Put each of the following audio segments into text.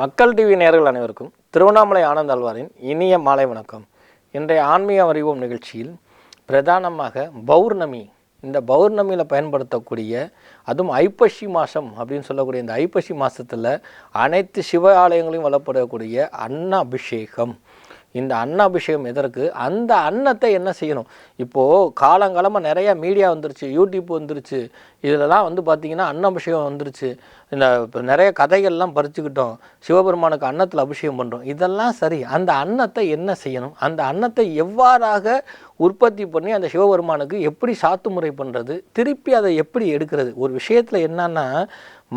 மக்கள் டிவி நேர்கள் அனைவருக்கும் திருவண்ணாமலை ஆனந்த் அல்வாரின் இனிய மாலை வணக்கம். இன்றைய ஆன்மீக அறிவோம் நிகழ்ச்சியில் பிரதானமாக பௌர்ணமி. இந்த பௌர்ணமியில் பயன்படுத்தக்கூடிய அதுவும் ஐப்பசி மாதம் அப்படின்னு சொல்லக்கூடிய இந்த ஐப்பசி மாதத்தில் அனைத்து சிவ ஆலயங்களையும் வளப்படக்கூடிய அன்ன அபிஷேகம் இந்த அன்னாபிஷேகம் எதற்கு? அந்த அன்னத்தை என்ன செய்யணும்? இப்போது காலங்காலமாக நிறைய மீடியா வந்துருச்சு யூடியூப் வந்துருச்சு. இதிலலாம் வந்து பார்த்திங்கன்னா அன்னாபிஷேகம் வந்துருச்சு. இந்த நிறைய கதைகள்லாம் பறிச்சுக்கிட்டோம். சிவபெருமானுக்கு அன்னத்தில் அபிஷேகம் பண்ணுறோம் இதெல்லாம் சரி. அந்த அன்னத்தை என்ன செய்யணும்? அந்த அன்னத்தை எவ்வாறாக உற்பத்தி பண்ணி அந்த சிவபெருமானுக்கு எப்படி சாத்து முறை பண்ணுறது திருப்பி அதை எப்படி எடுக்கிறது? ஒரு விஷயத்தில் என்னன்னா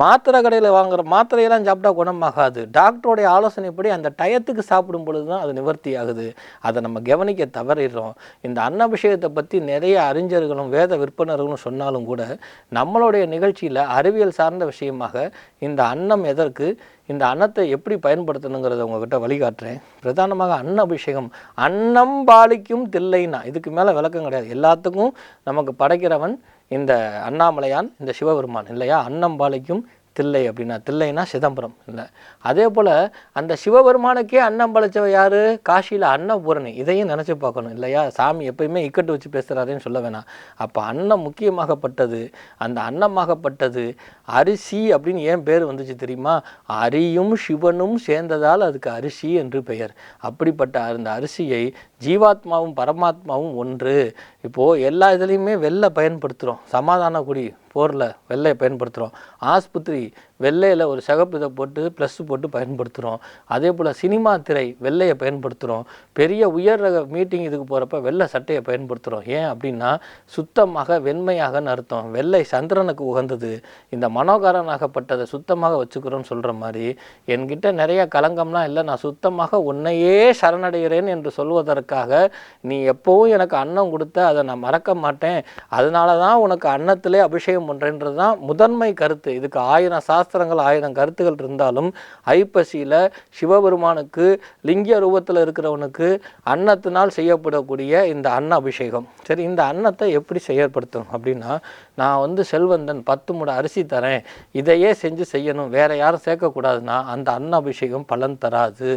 மாத்திரை கடையில் வாங்குற மாத்திரையெல்லாம் சாப்பிட்டா குணமாகாது. டாக்டருடைய ஆலோசனைப்படி அந்த டயத்துக்கு சாப்பிடும் பொழுது தான் அது நிவர்த்தி ஆகுது அதை நம்ம கவனிக்க தவறிடுறோம். இந்த அன்னபிஷேகத்தை பற்றி நிறைய அறிஞர்களும் வேத விற்பனர்களும் சொன்னாலும் கூட நம்மளுடைய நிகழ்ச்சியில் அறிவியல் சார்ந்த விஷயமாக இந்த அன்னம் எதற்கு இந்த அன்னத்தை எப்படி பயன்படுத்தணுங்கிறத உங்ககிட்ட வழிகாட்டுறேன். பிரதானமாக அன்ன அபிஷேகம் அன்னம் பாலிக்கும் தில்லைனா இதுக்கு மேலே விளக்கம் கிடையாது. எல்லாத்துக்கும் நமக்கு படைக்கிறவன் இந்த அண்ணாமலையான் இந்த சிவபெருமான் இல்லையா? அன்னம்பாளைக்கும் தில்லை அப்படின்னா தில்லைனா சிதம்பரம் இல்லை. அதே போல் அந்த சிவபெருமானுக்கே அன்னம் படைச்சவ யார்? காஷியில் அன்னபூரணி. இதையும் நினச்சி பார்க்கணும் இல்லையா? சாமி எப்பயுமே இக்கட்டு வச்சு பேசுகிறாருன்னு சொல்ல வேணாம். அப்போ அன்னம் முக்கியமாகப்பட்டது அந்த அன்னமாகப்பட்டது அரிசி அப்படின்னு ஏன் பேர் வந்துச்சு தெரியுமா? அரியும் சிவனும் சேர்ந்ததால் அதுக்கு அரிசி என்று பெயர். அப்படிப்பட்ட அந்த அரிசியை ஜீவாத்மாவும் பரமாத்மாவும் ஒன்று. இப்போது எல்லா இதுலேயுமே வெள்ளை பயன்படுத்துகிறோம் சமாதான குடி போரில் வெள்ளையை பயன்படுத்துகிறோம் ஆஸ்பத்திரி வெள்ளையில் ஒரு சிகப்பு இதை போட்டு ப்ளஸ் போட்டு பயன்படுத்துகிறோம் அதே போல் சினிமா திரை வெள்ளையை பயன்படுத்துகிறோம் பெரிய உயர் ரக மீட்டிங் இதுக்கு போகிறப்ப வெள்ளை சட்டையை பயன்படுத்துகிறோம் ஏன் அப்படின்னா சுத்தமாக வெண்மையாகன்னு அர்த்தம். வெள்ளை சந்திரனுக்கு உகந்தது. இந்த மனோகாரனாகப்பட்டதை சுத்தமாக வச்சுக்கிறோன்னு சொல்கிற மாதிரி என்கிட்ட நிறைய கலங்கம்லாம் இல்லை. நான் சுத்தமாக உன்னையே சரணடைகிறேன் என்று சொல்வதற்காக நீ எப்போவும் எனக்கு அன்னம் கொடுத்த அதை நான் மறக்க மாட்டேன். அதனால தான் உனக்கு அன்னத்திலே அபிஷேகம் பண்ணுறேன்றது தான் முதன்மை கருத்து. இதுக்கு ஆயிரம் சாஸ்திரங்கள் ஆயிரம் கருத்துகள் இருந்தாலும் ஐப்பசியில் சிவபெருமானுக்கு லிங்க ரூபத்தில் இருக்கிறவனுக்கு அன்னத்தினால் செய்யப்படக்கூடிய இந்த அன்ன அபிஷேகம் சரி இந்த அன்னத்தை எப்படி செயற்படுத்தணும் அப்படின்னா நான் வந்து செல்வந்தன் பத்து மூட அரிசி தரேன் இதையே செஞ்சு செய்யணும் வேற யாரும் சேர்க்கக்கூடாதுன்னா அந்த அன்ன அபிஷேகம் பலன் தராது.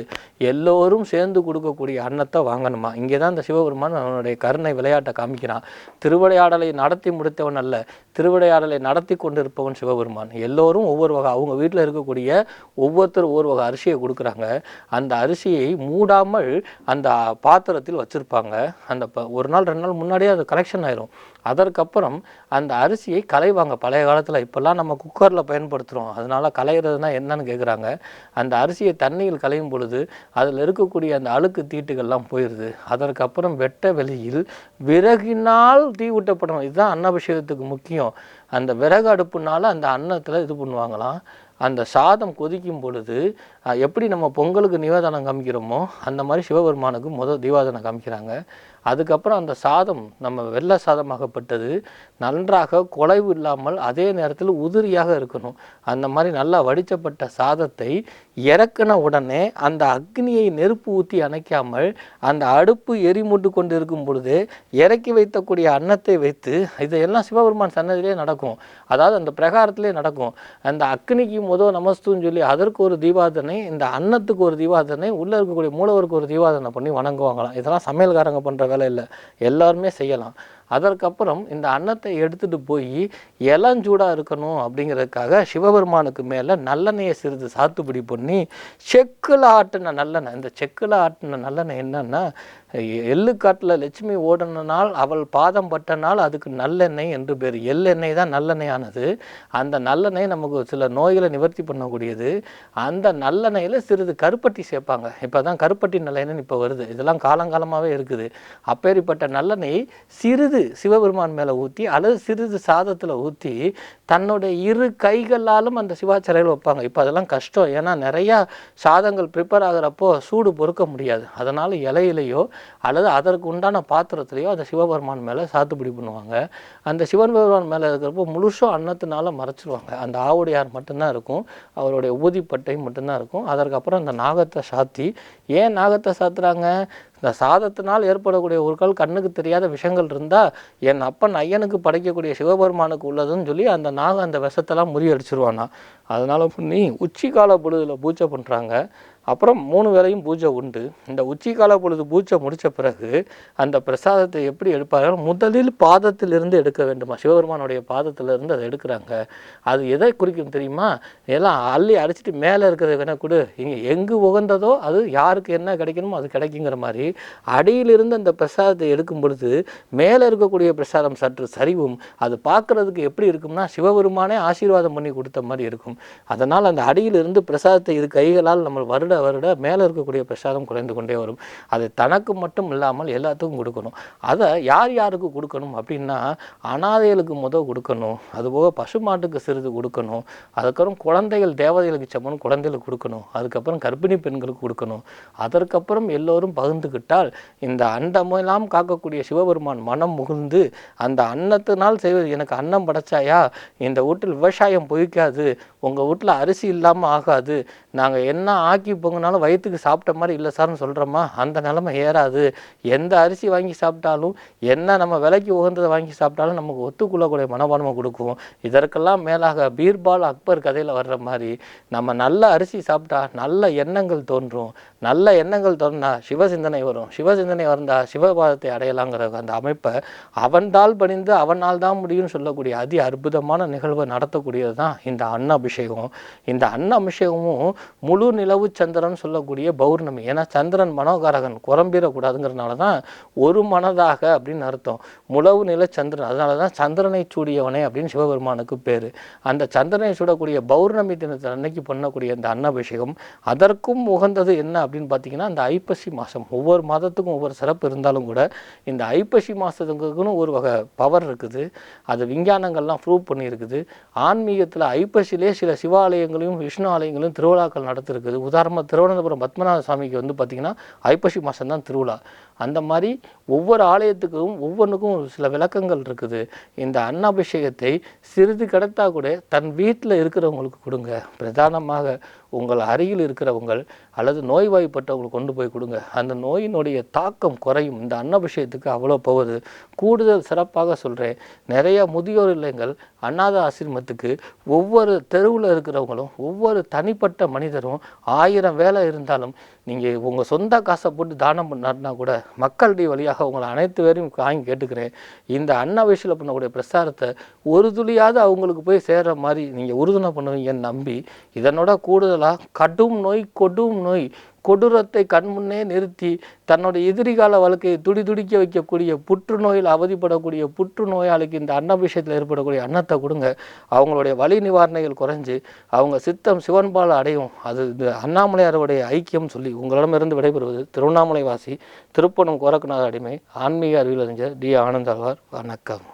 எல்லோரும் சேர்ந்து கொடுக்கக்கூடிய அன்னத்தை வாங்கணுமா? இங்கே தான் இந்த சிவபெருமான் அவனுடைய கருணை விளையாட்டை காமிக்கிறான். திருவிளையாடலை நடத்தி முடித்தவன் அல்ல திருவிளையாடலை நடத்தி கொண்டிருப்பவன் சிவபெருமான். எல்லோரும் ஒவ்வொரு வகை அவங்க வீட்டில் இருக்கக்கூடிய ஒவ்வொருத்தரும் ஒவ்வொரு வகை அரிசியை கொடுக்குறாங்க. அந்த அரிசியை மூடாமல் அந்த பாத்திரத்தில் வச்சுருப்பாங்க. அந்த ப- ஒரு நாள் ரெண்டு நாள் முன்னாடியே அது கலெக்ஷன் ஆயிரும். அதற்கப்புறம் அந்த அரிசியை களைவாங்க. பழைய காலத்தில் இப்போல்லாம் நம்ம குக்கரில் பயன்படுத்துகிறோம் அதனால் கலையிறதுனா என்னன்னு கேட்குறாங்க அந்த அரிசியை தண்ணியில் கலையும் பொழுது அதில் இருக்கக்கூடிய அந்த அழுக்கு தீட்டுகள்லாம் போயிடுது அதற்கப்புறம் வெட்ட வெளியில் விறகினால் தீ ஊட்டப்படணும் இதுதான் அன்னபிஷேகத்துக்கு முக்கியம். அந்த விறகு அடுப்புனால அந்த அன்னத்தில் இது பண்ணுவாங்களாம். அந்த சாதம் கொதிக்கும் பொழுது எப்படி நம்ம பொங்கலுக்கு நிவேதனம் காமிக்கிறோமோ அந்த மாதிரி சிவபெருமானுக்கு முதல் தீவாதனம் காமிக்கிறாங்க. அதுக்கப்புறம் அந்த சாதம் நம்ம வெள்ளை சாதமாகப்பட்டது நன்றாக குலைவு இல்லாமல் அதே நேரத்தில் உதிரியாக இருக்கணும். அந்த மாதிரி நல்லா வடிச்சப்பட்ட சாதத்தை இறக்குன உடனே அந்த அக்னியை நெருப்பு ஊற்றி அணைக்காமல் அந்த அடுப்பு எரிமூட்டு கொண்டு இருக்கும் பொழுது இறக்கி வைத்தக்கூடிய அன்னத்தை வைத்து இதையெல்லாம் சிவபெருமான் சன்னதியிலே நடக்கும். அதாவது அந்த பிரகாரத்திலே நடக்கும். அந்த அக்னிக்கு முதல் நமஸ்துன்னு சொல்லி அதற்கு ஒரு தீபாதனை இந்த அன்னத்துக்கு ஒரு தீபாதனை உள்ளே இருக்கக்கூடிய மூலவருக்கு ஒரு தீபாதனை பண்ணி வணங்குவாங்களாம். இதெல்லாம் சமையல்காரங்க பண்ணுற வேலை இல்லை. எல்லாருமே செய்யலாம். அதற்கப்புறம் இந்த அன்னத்தை எடுத்துகிட்டு போய் இளஞ்சூடாக இருக்கணும் அப்படிங்கிறதுக்காக சிவபெருமானுக்கு மேலே நல்லெண்ணெயை சிறிது சாத்துப்படி பண்ணி செக்கில் ஆட்டின நல்லெண்ணெய் இந்த செக்கில் ஆட்டின நல்லெண்ணெய் என்னன்னா எள்ளுக்காட்டில் லட்சுமி ஓடின நாள் அவள் பாதம் பட்ட நாள் அதுக்கு நல்லெண்ணெய் என்று பேர். எள்ளெண்ணெய் தான் நல்லெண்ணெயானது. அந்த நல்லெண்ணெய் நமக்கு சில நோய்களை நிவர்த்தி பண்ணக்கூடியது. அந்த நல்லெண்ணெயில் சிறிது கருப்பட்டி சேர்ப்பாங்க. இப்போ தான் கருப்பட்டி நல்லெண்ணெய்னு இப்போ வருது. இதெல்லாம் காலங்காலமாகவே இருக்குது. அப்பேற்பட்ட நல்லெண்ணெய் சிறிது சிவபெருமான் மேலே ஊற்றி அல்லது சிறிது சாதத்தில் ஊற்றி தன்னுடைய இரு கைகளாலும் அந்த சிவாச்சரையில் வைப்பாங்க. இப்போ அதெல்லாம் கஷ்டம். ஏன்னா நிறையா சாதங்கள் ப்ரிப்பேர் ஆகிறப்போ சூடு பொறுக்க முடியாது. அதனால் இலையிலையோ அல்லது அதற்கு உண்டான பாத்திரத்திலையோ அந்த சிவபெருமான் மேலே சாத்துப்பிடி பண்ணுவாங்க. அந்த சிவபெருமான் மேலே இருக்கிறப்போ முழுசும் அன்னத்தினால மறைச்சிருவாங்க. அந்த ஆவுடையார் மட்டும்தான் இருக்கும். அவருடைய ஊதிப்பட்டை மட்டும்தான் இருக்கும். அதற்கப்புறம் அந்த நாகத்தை சாத்தி. ஏன் நாகத்தை சாத்துறாங்க? இந்த சாதத்தினால் ஏற்படக்கூடிய ஒரு கண்ணுக்கு தெரியாத விஷயங்கள் இருந்தால் என் அப்பன் ஐயனுக்கு படைக்கக்கூடிய சிவபெருமானுக்கு உள்ளதுன்னு சொல்லி அந்த நாகம் அந்த விஷத்தெல்லாம் முறியடிச்சிருவானா. அதனால பண்ணி உச்சி கால பொழுதுல பூஜை பண்ணுறாங்க அப்புறம் மூணு வேளையும் பூஜை உண்டு. இந்த உச்சிக்கால பொழுது பூஜை முடித்த பிறகு அந்த பிரசாதத்தை எப்படி எடுப்பார்கள்? முதலில் பாதத்திலிருந்து எடுக்க வேண்டுமா? சிவபெருமானுடைய பாதத்திலிருந்து அதை எடுக்கிறாங்க. அது எதை குறிக்கும் தெரியுமா? எல்லாம் அள்ளி அடிச்சிட்டு மேலே இருக்கிறத வேணா கொடு. இங்கே எங்கு உகந்ததோ அது யாருக்கு என்ன கிடைக்கணுமோ அது கிடைக்குங்கிற மாதிரி அடியிலிருந்து அந்த பிரசாதத்தை எடுக்கும் பொழுது மேலே இருக்கக்கூடிய பிரசாதம் சற்று சரிவும் அது பார்க்கறதுக்கு எப்படி இருக்கும்னா சிவபெருமானே ஆசீர்வாதம் பண்ணி கொடுத்த மாதிரி இருக்கும். அதனால் அந்த அடியிலிருந்து பிரசாதத்தை இது கைகளால் நம்ம வருட வருட மேலே இருக்கக்கூடிய பிரசாதம் குறைந்து கொண்டே வரும். அது தனக்கு மட்டும் இல்லாமல் எல்லாத்துக்கும் கொடுக்கணும். அதை யார் யாருக்கு கொடுக்கணும் அப்படின்னா அனாதைகளுக்கு முதல் கொடுக்கணும். அதுபோக பசுமாட்டுக்கு சிறிது கொடுக்கணும். அதுக்கப்புறம் குழந்தைகள் தேவதைகளுக்கு சமணும் குழந்தைகளுக்கு கொடுக்கணும். அதுக்கப்புறம் கர்ப்பிணி பெண்களுக்கு கொடுக்கணும். அதற்கப்புறம் எல்லோரும் பகிர்ந்துக்கிட்டால் இந்த அண்டமெல்லாம் காக்கக்கூடிய சிவபெருமான் மனம் முகுந்து அந்த அன்னத்தினால் செய்வது எனக்கு அன்னம் படைச்சாயா? இந்த வீட்டில் விவசாயம் பொய்க்காது. உங்கள் வீட்டில் அரிசி இல்லாமல் ஆகாது. நாங்கள் என்ன ஆக்கி பொங்கினாலும் வயிற்றுக்கு சாப்பிட்ட மாதிரி இல்லை சார்னு சொல்கிறோமா அந்த நிலமை ஏறாது. எந்த அரிசி வாங்கி சாப்பிட்டாலும் என்ன நம்ம விலைக்கு உகந்ததை வாங்கி சாப்பிட்டாலும் நமக்கு ஒத்துக்கொள்ளக்கூடிய மனப்பான்மை கொடுக்கும். இதற்கெல்லாம் மேலாக பீர்பால் அக்பர் கதையில் வர்ற மாதிரி நம்ம நல்ல அரிசி சாப்பிட்டா நல்ல எண்ணங்கள் தோன்றும். நல்ல எண்ணங்கள் தோன்றா சிவசிந்தனை வரும். சிவசிந்தனை வந்தால் சிவபாதத்தை அடையலாங்கிற அந்த அமைப்பை அவன்தால் பணிந்து அவனால் தான் முடியும்னு சொல்லக்கூடிய அதி அற்புதமான நிகழ்வை நடத்தக்கூடியது தான் இந்த அன்னாபிஷேகம். இந்த அன்ன அபிஷேகமும் முழு நிலவு சந்திரன் சொல்லக்கூடிய பௌர்ணமி. ஏன்னா சந்திரன் மனோகாரகன் குறம்பிடக்கூடாதுங்கிறதுனால தான் ஒரு மனதாக அப்படின்னு அர்த்தம். முழவு நில சந்திரன். அதனால தான் சந்திரனை சூடியவனே அப்படின்னு சிவபெருமானுக்கு பேர். அந்த சந்திரனை சூடக்கூடிய பௌர்ணமி தினத்தில் அன்னைக்கு பண்ணக்கூடிய அந்த அன்னபிஷேகம் அதற்கும் உகந்தது என்ன அப்படின்னு பார்த்தீங்கன்னா அந்த ஐப்பசி மாதம் ஒவ்வொரு மாதத்துக்கும் ஒவ்வொரு சிறப்பு இருந்தாலும் கூட இந்த ஐப்பசி மாதத்துக்குன்னு ஒரு வகை பவர் இருக்குது. அது விஞ்ஞானங்கள்லாம் ப்ரூவ் பண்ணியிருக்குது. ஆன்மீகத்தில் ஐப்பசியிலே சில சிவாலயங்களையும் விஷ்ணு ஆலயங்களையும் திருவிழாக்கள் நடத்திருக்குது. உதாரணமாக திருவனந்தபுரம் பத்மநாத சுவாமிக்கு வந்து பார்த்திங்கன்னா ஐப்பசி மாதம்தான் திருவிழா. அந்த மாதிரி ஒவ்வொரு ஆலயத்துக்கும் ஒவ்வொன்றுக்கும் சில விளக்கங்கள் இருக்குது. இந்த அன்னாபிஷேகத்தை சிறிது கிடைத்தா கூட தன் வீட்டில் இருக்கிறவங்களுக்கு கொடுங்க. பிரதானமாக உங்கள் அருகில் இருக்கிறவங்கள் அல்லது நோய்வாய்ப்பட்டவங்களுக்கு கொண்டு போய் கொடுங்க. அந்த நோயினுடைய தாக்கம் குறையும். இந்த அன்னபிஷேகத்துக்கு அவ்வளோ போகுது. கூடுதல் சிறப்பாக சொல்கிறேன் நிறைய முதியோர் இல்லங்கள் அநாத ஆசிரமத்துக்கு ஒவ்வொரு தெருவில் இருக்கிறவங்களும் ஒவ்வொரு தனிப்பட்ட மனிதரும் ஆயிரம் வேலை இருந்தாலும் நீங்கள் உங்கள் சொந்த காசை போட்டு தானம் பண்ணாருன்னா கூட மக்களுடைய வழியாக உங்களை அனைத்து பேரையும் வாங்கி கேட்டுக்கிறேன். இந்த அண்ணா அன்னாபிஷேகம் பண்ணக்கூடிய பிரசாரத்தை ஒரு துளியாவது அவங்களுக்கு போய் சேர்ற மாதிரி நீங்கள் உறுதுணை பண்ணுவீங்கன்னு நம்பி இதனோட கூடுதலாக கடும் நோய் கொடும் நோய் கொடூரத்தை கண்முன்னே நிறுத்தி தன்னோட எதிரிகால வாழ்க்கையை துடி துடிக்க வைக்கக்கூடிய புற்றுநோயில் அவதிப்படக்கூடிய புற்றுநோயாளிக்கு இந்த அன்னபிஷேகத்தில் ஏற்படக்கூடிய அன்னத்தை கொடுங்க. அவங்களுடைய வழி நிவாரணைகள் குறைஞ்சு அவங்க சித்தம் சிவன்பால் அடையும். அது இந்த அண்ணாமலையாருடைய ஐக்கியம் சொல்லி உங்களிடமிருந்து விடைபெறுவது திருவண்ணாமலை வாசி திருப்பணம் கோரக்கநாத அடிமை ஆன்மீக அறிவியலறிஞர் டி ஆனந்தாழ்வார் வணக்கம்.